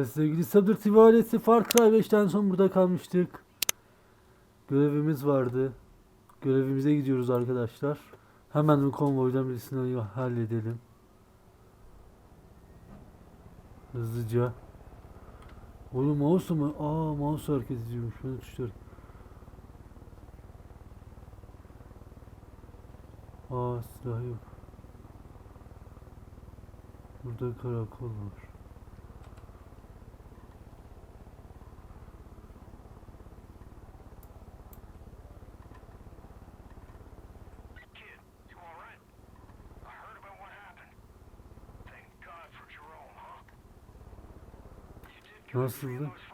Evet sevgili Sabır TV ailesi Far Cry 5'ten son burada kalmıştık. Görevimiz vardı. Görevimize gidiyoruz arkadaşlar. Hemen bu konvoydan birisini halledelim. Hızlıca. Oğlum mouse mu? Aa mouse hareket ediyormuş. Ben tuşları. Aa silah yok. Burada karakol var. Out.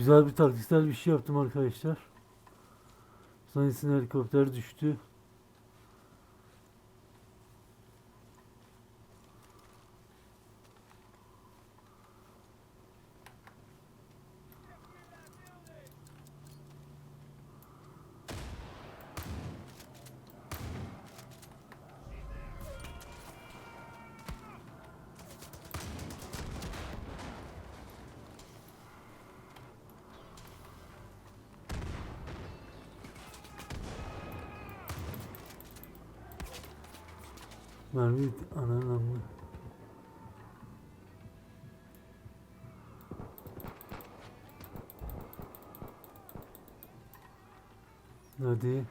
Güzel bir taktiksel bir şey yaptım arkadaşlar. Sonrasında helikopter düştü. Mermi ananın amına. Hadi.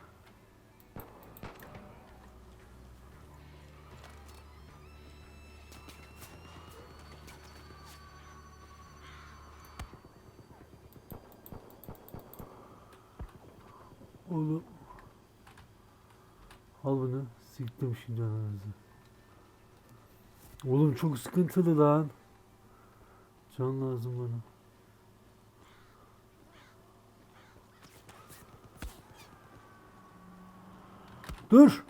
Oğlum. Al bunu. Siktim şimdi ananızı. Oğlum çok sıkıntılı lan. Can lazım bana. Dur.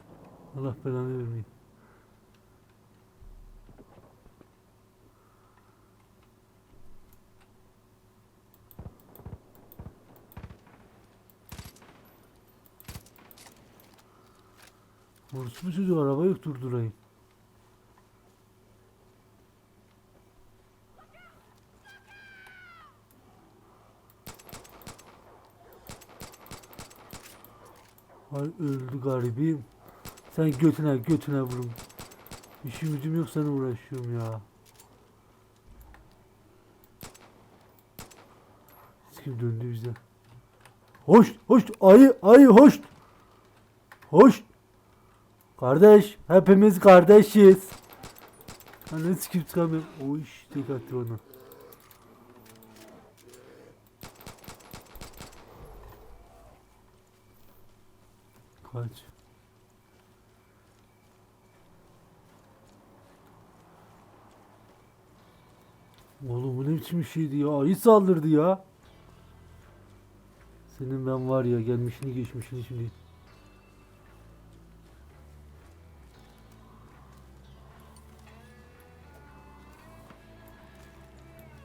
Allah belanı vermeyin. Orospu çocuğu araba yok durdurayım. Ay öldü garibim. Sen götüne götüne vurun. İşim gücüm yok sana uğraşıyorum ya. Kim döndü bize? Hoş, hoş, ayı, ayı, hoş. Hoş. Kardeş, hepimiz kardeşiz. Hani sikim çıkamıyorum. O iş tek attı ona. Kaç. Oğlum bu ne biçim şeydi ya? Ayı saldırdı ya. Senin ben var ya gelmişini geçmişini şimdi.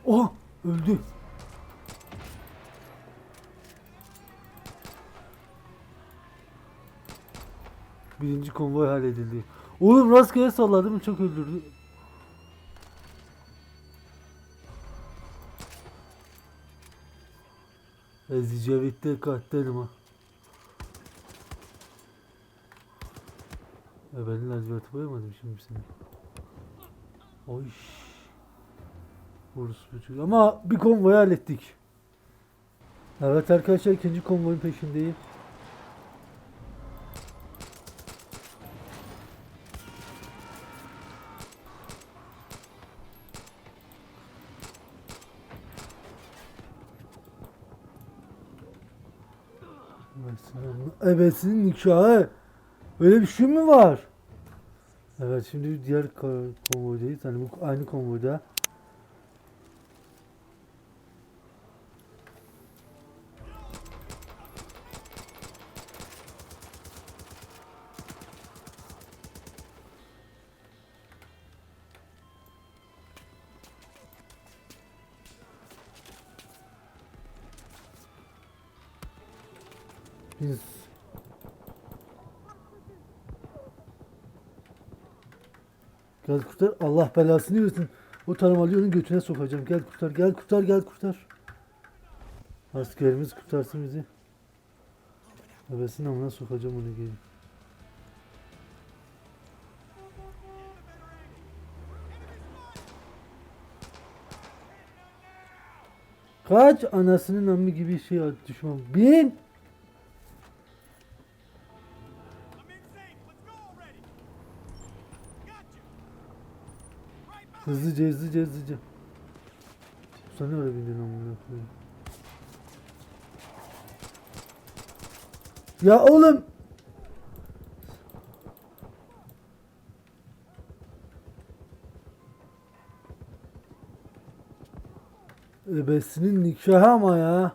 Oha öldü. Birinci konvoy halledildi. Oğlum rastgele salladım çok öldürdü. Ezice bitti katlerim ha. Ya ben lacivert boyamadım şimdi seni. Oy. Vurus buçuk. Ama bir konvoyu hallettik. Evet arkadaşlar ikinci konvoyun peşindeyim. Ebesinin nikahı. Öyle bir şey mi var? Evet şimdi diğer ko- konvoydayız. Hani bu aynı konvoyda. Biz... Gel kurtar. Allah belasını versin. O taramalıyı onun götüne sokacağım. Gel kurtar, gel kurtar, gel kurtar. Askerimiz kurtarsın bizi. Bebesin amına sokacağım onu geri. Kaç anasının ammi gibi şey düşman. Bin! Hızlıca hızlıca hızlıca. Sen ne öyle bindin amına. Ya oğlum. Ebesinin nikahı ama ya.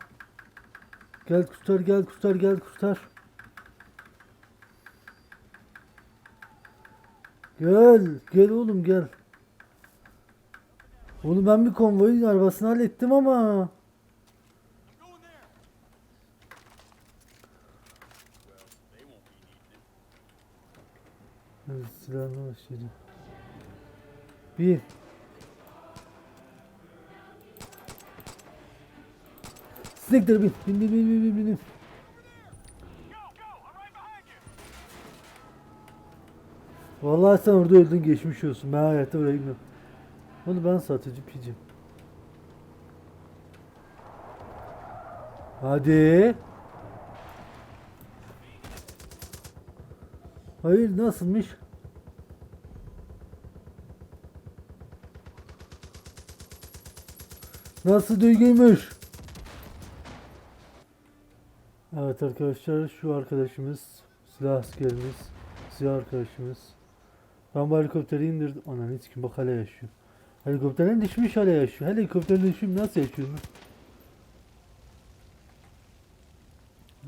Gel kurtar gel kurtar gel kurtar. Gel gel oğlum gel. Oğlum ben bir konvoyun arabasını hallettim ama. Evet, silahını başladı. Bir. Siktir bin. Bin bin bin bin bin bin. Vallahi sen orada öldün geçmiş olsun. Ben hayatta buraya Onu ben satıcı picim. Hadi. Hayır nasılmış? Nasıl duyguymuş? Evet arkadaşlar şu arkadaşımız silah askerimiz silah arkadaşımız ben bu helikopteri indirdim. Ananı kim bak hala yaşıyor. Helikopterden düşmüş hala yaşıyor. Helikopterden düşmüş nasıl yaşıyor lan?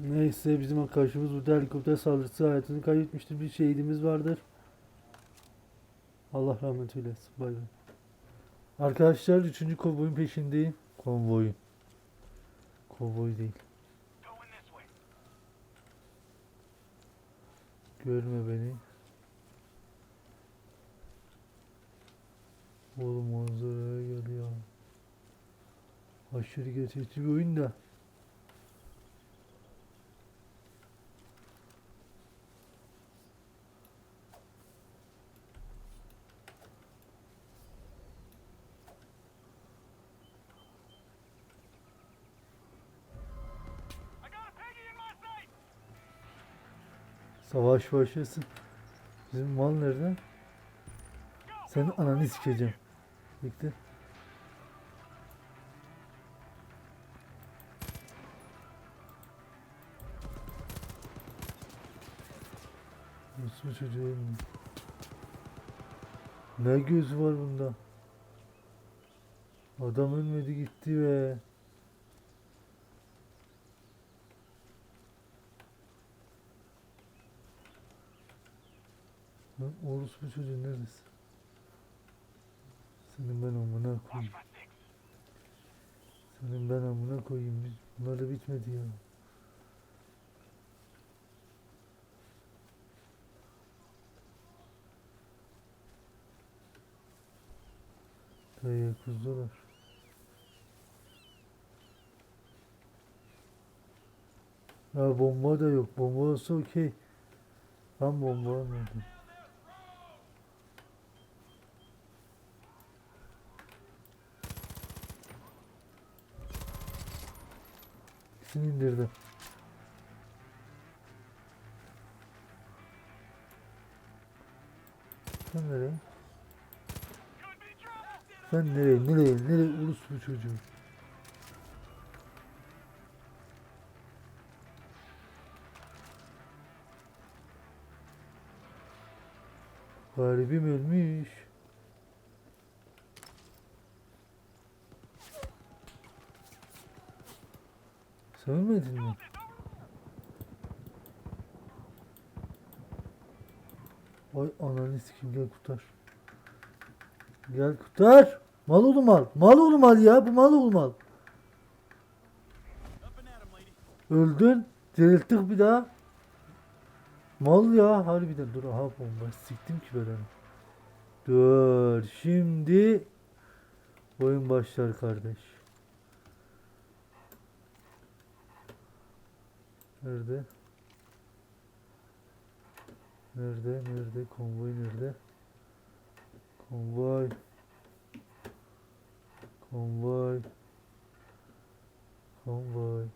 Neyse bizim arkadaşımız burada helikopter saldırısı hayatını kaybetmiştir. Bir şehidimiz vardır. Allah rahmet eylesin. Bay bay. Arkadaşlar 3. konvoyun peşindeyim. Konvoyun. Konvoy değil. Görme beni. Oğlum manzaraya gel ya. Aşırı gerçekçi bir oyun da. Savaş başlasın. Bizim mal nerede? Senin ananı sikeceğim. Bekle. Nasıl çocuğum? Ne gözü var bunda? Adam ölmedi gitti be. Orospu çocuğu neredesin? Senin ben amına koyayım. Senin ben amına koyayım. Biz- Bunlar da bitmedi ya. Dayı kuzdular. Ya bomba da yok. Bomba olsa okey. Ben bomba almadım. İkisini indirdim. Sen nereye? Sen nereye? Nereye? Nereye? Ulus bu çocuğu. Garibim ölmüş. Sen ölmedin mi? Ay ananı sikim gel kurtar. Gel kurtar. Mal oğlu mal. Mal oğlu mal ya. Bu mal oğlu mal. Öldün. Dirilttik bir daha. Mal ya harbiden dur aha bomba siktim ki ben onu. Dur şimdi oyun başlar kardeş. Nerede? Nerede? Nerede? Konvoy nerede? Konvoy. Konvoy. Konvoy.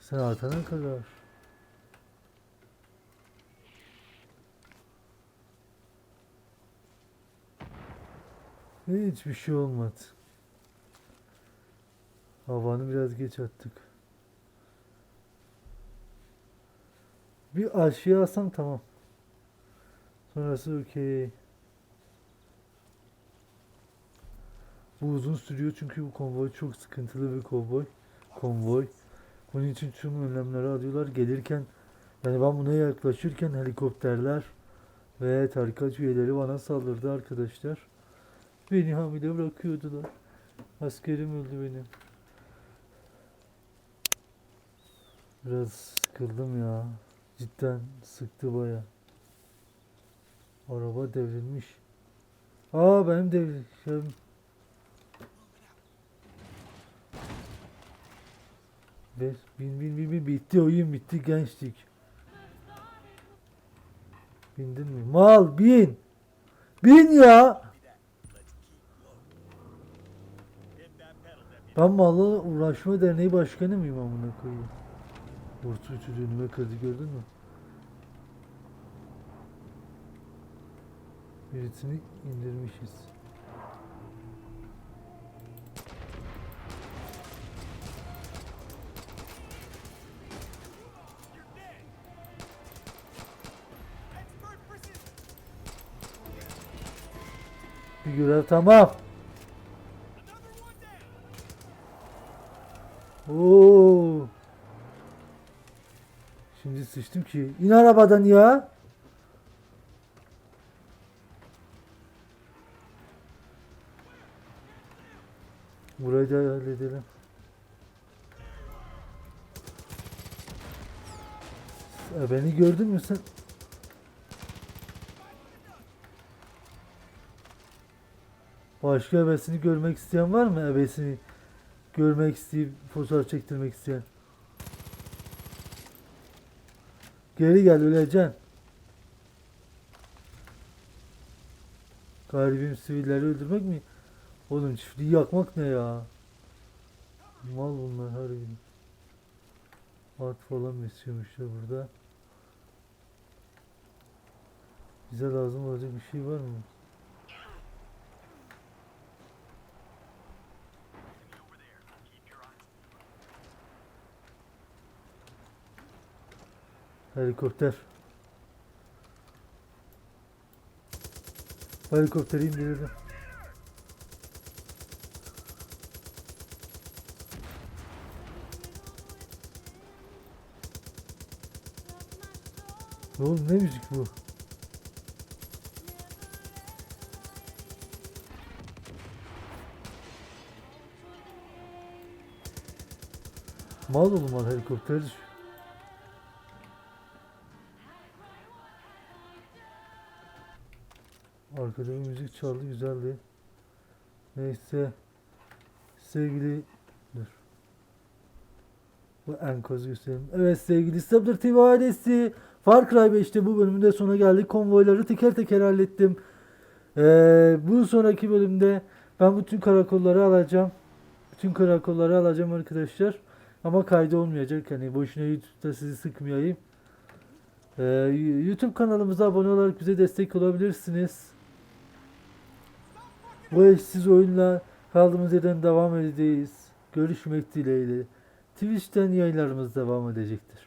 Sen atana kadar. Hiçbir şey olmadı. Havanı biraz geç attık. Bir aşağıya alsam tamam. Sonrası okey. Bu uzun sürüyor çünkü bu konvoy çok sıkıntılı bir konvoy. Konvoy. Bunun için tüm önlemleri alıyorlar. Gelirken yani ben buna yaklaşırken helikopterler ve tarikat üyeleri bana saldırdı arkadaşlar. Beni hamile bırakıyordular. Askerim öldü benim. Biraz sıkıldım ya. Cidden sıktı baya. Araba devrilmiş. Aa benim devrilmişim. Beş, bin bin bin bin bitti oyun bitti gençlik. Bindin mi? Mal bin. Bin ya. Ben malla uğraşma derneği başkanı mıyım amına koyayım? Orta üçü önüme kırdı gördün mü? Birisini indirmişiz. Bir görev tamam. Oo. Şimdi sıçtım ki. İn arabadan ya. Burayı da halledelim. E, beni gördün mü sen? Başka ebesini görmek isteyen var mı? Ebesini görmek isteyip fotoğraf çektirmek isteyen. Geri gel öleceksin. Garibim sivilleri öldürmek mi? Oğlum çiftliği yakmak ne ya? Mal bunlar harbiden. At falan besliyormuşlar burada. Bize lazım olacak bir şey var mı? Helikopter. Helikopteri indirdim. Ne oğlum ne müzik bu? Mal oğlum mal helikopter düşüyor. Arkada bir müzik çaldı güzeldi. Neyse. Sevgili dur. Bu enkoz gösterelim. Evet sevgili Sabır TV ailesi. Far Cry 5'te bu bölümün de sona geldik. Konvoyları teker teker hallettim. Ee, bu sonraki bölümde ben bütün karakolları alacağım. Bütün karakolları alacağım arkadaşlar. Ama kaydı olmayacak. Hani boşuna YouTube'da sizi sıkmayayım. Ee, YouTube kanalımıza abone olarak bize destek olabilirsiniz. Bu eşsiz oyunla kaldığımız yerden devam edeceğiz. Görüşmek dileğiyle. Twitch'ten yayınlarımız devam edecektir.